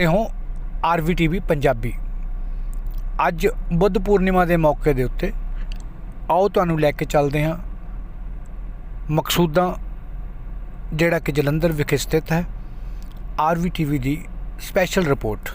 ਰਹੇ ਹੋ ਆਰਵੀਟੀਵੀ ਪੰਜਾਬੀ। ਅੱਜ ਬੁੱਧ ਪੂਰਨਿਮਾ ਦੇ ਮੌਕੇ ਦੇ ਉੱਤੇ ਆਓ ਤੁਹਾਨੂੰ ਲੈ ਕੇ ਚੱਲਦੇ ਹਾਂ। ਮਕਸੂਦਾਂ, ਜਿਹੜਾ ਕਿ ਜਲੰਧਰ ਵਿਖੇ ਸਥਿਤ ਹੈ ਆਰਵੀਟੀਵੀ ਦੀ ਸਪੈਸ਼ਲ ਰਿਪੋਰਟ।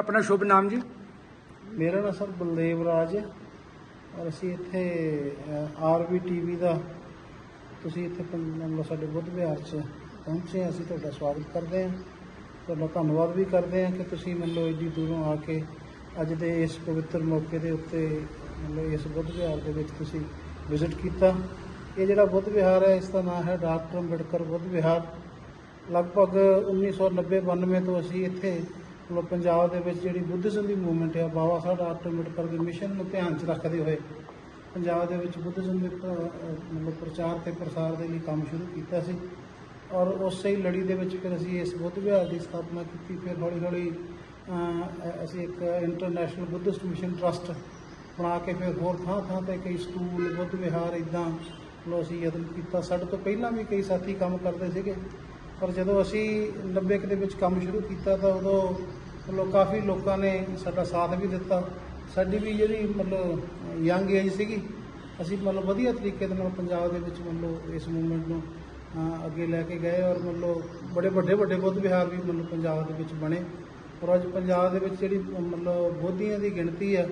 ਆਪਣਾ ਸ਼ੁਭ ਨਾਮ ਜੀ? ਮੇਰਾ ਨਾਮ ਸਰ ਬਲਦੇਵ ਰਾਜ ਹੈ ਔਰ ਅਸੀਂ ਇੱਥੇ ਆਰਬੀ ਟੀਵੀ ਦਾ ਤੁਸੀਂ ਇੱਥੇ ਪੰ- ਮਤਲਬ ਸਾਡੇ ਬੁੱਧ ਵਿਹਾਰ 'ਚ ਪਹੁੰਚੇ ਹਾਂ। ਅਸੀਂ ਤੁਹਾਡਾ ਸਵਾਗਤ ਕਰਦੇ ਹਾਂ। ਤੁਹਾਡਾ ਧੰਨਵਾਦ ਵੀ ਕਰਦੇ ਹਾਂ ਕਿ ਤੁਸੀਂ ਮਤਲਬ ਇੱਡੀ ਦੂਰੋਂ ਆ ਕੇ ਅੱਜ ਦੇ ਇਸ ਪਵਿੱਤਰ ਮੌਕੇ ਦੇ ਉੱਤੇ ਮਤਲਬ ਇਸ ਬੁੱਧ ਵਿਹਾਰ ਦੇ ਵਿੱਚ ਤੁਸੀਂ ਵਿਜ਼ਿਟ ਕੀਤਾ। ਇਹ ਜਿਹੜਾ ਬੁੱਧ ਵਿਹਾਰ ਹੈ ਇਸ ਦਾ ਨਾਮ ਹੈ ਡਾਕਟਰ ਅੰਬੇਡਕਰ ਬੁੱਧ ਵਿਹਾਰ। ਲਗਭਗ 1990-92 ਤੋਂ ਅਸੀਂ ਇੱਥੇ ਮਤਲਬ ਪੰਜਾਬ ਦੇ ਵਿੱਚ ਜਿਹੜੀ ਬੁੱਧਿਜ਼ਮ ਦੀ ਮੂਵਮੈਂਟ ਹੈ ਬਾਬਾ ਸਾਹਿਬ ਡਾਕਟਰ ਅੰਬੇਡਕਰ ਦੇ ਮਿਸ਼ਨ ਨੂੰ ਧਿਆਨ 'ਚ ਰੱਖਦੇ ਹੋਏ ਪੰਜਾਬ ਦੇ ਵਿੱਚ ਬੁੱਧਿਜ਼ਮ ਦੇ ਮਤਲਬ ਪ੍ਰਚਾਰ ਤੇ ਪ੍ਰਸਾਰ ਦੇ ਲਈ ਕੰਮ ਸ਼ੁਰੂ ਕੀਤਾ ਸੀ ਔਰ ਉਸੇ ਹੀ ਲੜੀ ਦੇ ਵਿੱਚ ਫਿਰ ਅਸੀਂ ਇਸ ਬੁੱਧ ਵਿਹਾਰ ਦੀ ਸਥਾਪਨਾ ਕੀਤੀ, ਫਿਰ ਹੌਲੀ ਹੌਲੀ ਅਸੀਂ ਇੱਕ ਇੰਟਰਨੈਸ਼ਨਲ ਬੁੱਧਿਸਟ ਮਿਸ਼ਨ ਟਰਸਟ ਬਣਾ ਕੇ ਫਿਰ ਹੋਰ ਥਾਂ ਥਾਂ ਤੇ ਕਈ ਸਕੂਲ ਬੁੱਧ ਵਿਹਾਰ ਇਦਾਂ ਮਤਲਬ ਅਸੀਂ ਯਤਨ ਕੀਤਾ। ਸਾਡੇ ਤੋਂ ਪਹਿਲਾਂ ਵੀ ਕਈ ਸਾਥੀ ਕੰਮ ਕਰਦੇ ਸੀਗੇ। ਪਰ ਜਦੋਂ ਅਸੀਂ 90 ਕੁ ਦੇ ਵਿੱਚ ਕੰਮ ਸ਼ੁਰੂ ਕੀਤਾ ਤਾਂ ਉਦੋਂ ਮਤਲਬ ਕਾਫੀ ਲੋਕਾਂ ਨੇ ਸਾਡਾ ਸਾਥ ਵੀ ਦਿੱਤਾ। ਸਾਡੀ ਵੀ ਜਿਹੜੀ ਮਤਲਬ ਯੰਗ ਏਜ ਸੀਗੀ, ਅਸੀਂ ਮਤਲਬ ਵਧੀਆ ਤਰੀਕੇ ਦੇ ਨਾਲ ਪੰਜਾਬ ਦੇ ਵਿੱਚ ਮਤਲਬ ਇਸ ਮੂਵਮੈਂਟ ਨੂੰ ਅੱਗੇ ਲੈ ਕੇ ਗਏ ਔਰ ਮਤਲਬ ਬੜੇ ਵੱਡੇ ਵੱਡੇ ਬੁੱਧ ਵਿਹਾਰ ਵੀ ਮਤਲਬ ਪੰਜਾਬ ਦੇ ਵਿੱਚ ਬਣੇ। ਔਰ ਅੱਜ ਪੰਜਾਬ ਦੇ ਵਿੱਚ ਜਿਹੜੀ ਮਤਲਬ ਬੋਧੀਆਂ ਦੀ ਗਿਣਤੀ ਆ,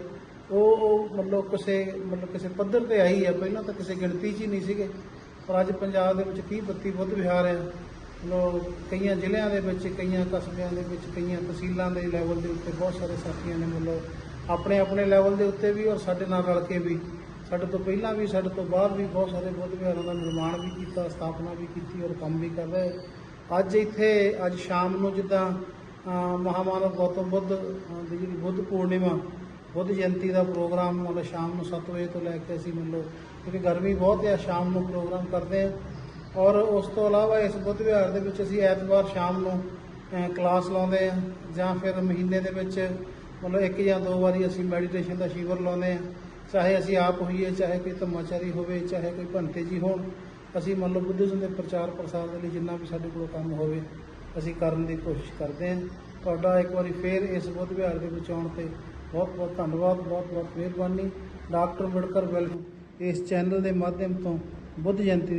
ਉਹ ਉਹ ਮਤਲਬ ਕਿਸੇ ਮਤਲਬ ਕਿਸੇ ਪੱਧਰ ਤੇ ਆਈ ਆ। ਪਹਿਲਾਂ ਤਾਂ ਕਿਸੇ ਗਿਣਤੀ 'ਚ ਹੀ ਨਹੀਂ ਸੀਗੇ। ਪਰ ਅੱਜ ਪੰਜਾਬ ਦੇ ਵਿੱਚ 30 32 ਬੁੱਧ ਵਿਹਾਰ ਆ। ਮਤਲਬ ਕਈਆਂ ਜ਼ਿਲ੍ਹਿਆਂ ਦੇ ਵਿੱਚ ਕਈਆਂ ਕਸਬਿਆਂ ਦੇ ਵਿੱਚ ਕਈਆਂ ਤਹਿਸੀਲਾਂ ਦੇ ਲੈਵਲ ਦੇ ਉੱਤੇ ਬਹੁਤ ਸਾਰੇ ਸਾਥੀਆਂ ਨੇ ਮਤਲਬ ਆਪਣੇ ਆਪਣੇ ਲੈਵਲ ਦੇ ਉੱਤੇ ਵੀ ਔਰ ਸਾਡੇ ਨਾਲ ਰਲ ਕੇ ਵੀ। ਸਾਡੇ ਤੋਂ ਪਹਿਲਾਂ ਵੀ ਸਾਡੇ ਤੋਂ ਬਾਅਦ ਵੀ ਬਹੁਤ ਸਾਰੇ ਬੁੱਧ ਵਿਹਾਰਾਂ ਦਾ ਨਿਰਮਾਣ ਵੀ ਕੀਤਾ ਸਥਾਪਨਾ ਵੀ ਕੀਤੀ ਔਰ ਕੰਮ ਵੀ ਕਰ ਰਹੇ। ਅੱਜ ਇੱਥੇ ਅੱਜ ਸ਼ਾਮ ਨੂੰ ਜਿੱਦਾਂ ਅਹ, ਮਹਾਮਾਨਵ ਗੌਤਮ ਬੁੱਧ ਦੀ ਜਿਹੜੀ ਬੁੱਧ ਪੂਰਨਿਮਾ ਬੁੱਧ ਜਯੰਤੀ ਦਾ ਪ੍ਰੋਗਰਾਮ ਮਤਲਬ ਸ਼ਾਮ ਨੂੰ 7 ਵਜੇ ਤੋਂ ਲੈ ਕੇ ਅਸੀਂ ਮਤਲਬ ਕਿਉਂਕਿ ਗਰਮੀ ਬਹੁਤ ਹੈ ਸ਼ਾਮ ਨੂੰ ਪ੍ਰੋਗਰਾਮ ਕਰਦੇ ਹਾਂ। ਔਰ ਉਸ ਤੋਂ ਇਲਾਵਾ ਇਸ ਬੁੱਧ ਵਿਹਾਰ ਦੇ ਵਿੱਚ ਅਸੀਂ ਐਤਵਾਰ ਸ਼ਾਮ ਨੂੰ ਕਲਾਸ ਲਾਉਂਦੇ ਹਾਂ ਜਾਂ ਫਿਰ ਮਹੀਨੇ ਦੇ ਵਿੱਚ ਮਤਲਬ ਇੱਕ ਜਾਂ ਦੋ ਵਾਰੀ ਅਸੀਂ ਮੈਡੀਟੇਸ਼ਨ ਦਾ ਸ਼ਿਵਰ ਲਾਉਂਦੇ ਹਾਂ। ਚਾਹੇ ਅਸੀਂ ਆਪ ਹੋਈਏ, ਚਾਹੇ ਕੋਈ ਧੰਮਾਚਾਰੀ ਹੋਵੇ, ਚਾਹੇ ਕੋਈ ਭੰਤੇ ਜੀ ਹੋਣ, ਅਸੀਂ ਮੰਨ ਲਓ ਬੁੱਧਿਜ਼ਮ ਦੇ ਪ੍ਰਚਾਰ ਪ੍ਰਸਾਰ ਦੇ ਲਈ ਜਿੰਨਾ ਵੀ ਸਾਡੇ ਕੋਲ ਕੰਮ ਹੋਵੇ, ਅਸੀਂ ਕਰਨ ਦੀ ਕੋਸ਼ਿਸ਼ ਕਰਦੇ ਹਾਂ। ਤੁਹਾਡਾ ਇੱਕ ਵਾਰੀ ਫੇਰ ਇਸ ਬੁੱਧ ਵਿਹਾਰ ਦੇ ਵਿੱਚ ਆਉਣ ਤੇ ਬਹੁਤ ਬਹੁਤ ਧੰਨਵਾਦ, ਬਹੁਤ ਬਹੁਤ ਮਿਹਰਬਾਨੀ। ਡਾਕਟਰ ਅੰਬੇਡਕਰ ਵੈਲ ਇਸ ਚੈਨਲ ਦੇ ਮਾਧਿਅਮ ਤੋਂ ਬੁੱਧ ਜਯੰਤੀ